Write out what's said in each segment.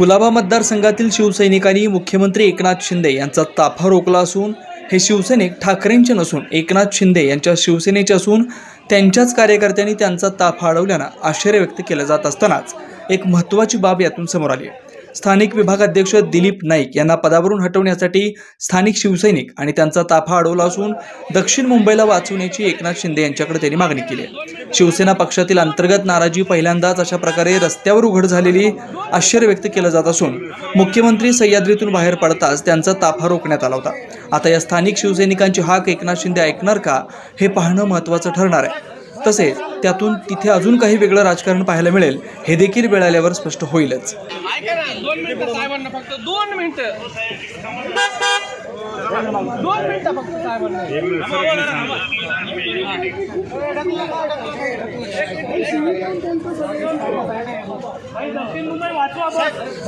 कुलाबा मतदारसंघातील शिवसैनिकांनी मुख्यमंत्री एकनाथ शिंदे यांचा ताफा रोखला असून हे शिवसैनिक ठाकरेंचे नसून एकनाथ शिंदे यांच्या शिवसेनेचे असून त्यांच्याच कार्यकर्त्यांनी त्यांचा ताफा अडवल्यानं आश्चर्य व्यक्त केलं जात असतानाच एक महत्त्वाची बाब यातून समोर आली आहे. स्थानिक विभागाध्यक्ष दिलीप नाईक यांना पदावरून हटवण्यासाठी स्थानिक शिवसैनिक आणि त्यांचा ताफा अडवला असून दक्षिण मुंबईला वाचवण्याची एकनाथ शिंदे यांच्याकडे त्यांनी मागणी केली आहे. शिवसेना पक्षातील अंतर्गत नाराजी पहिल्यांदाच अशा प्रकारे रस्त्यावर उघड झालेली आश्चर्य व्यक्त केलं जात असून मुख्यमंत्री सह्याद्रीतून बाहेर पडताच त्यांचा ताफा रोखण्यात आला होता. आता या स्थानिक शिवसैनिकांची हाक एकनाथ शिंदे ऐकणार का हे पाहणं महत्त्वाचं ठरणार आहे. तसेच त्यातून तिथे अजून काही वेगळं राजकारण पाहायला मिळेल हे देखील वेळ आल्यावर स्पष्ट होईलच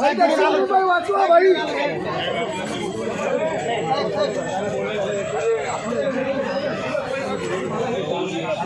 ऐका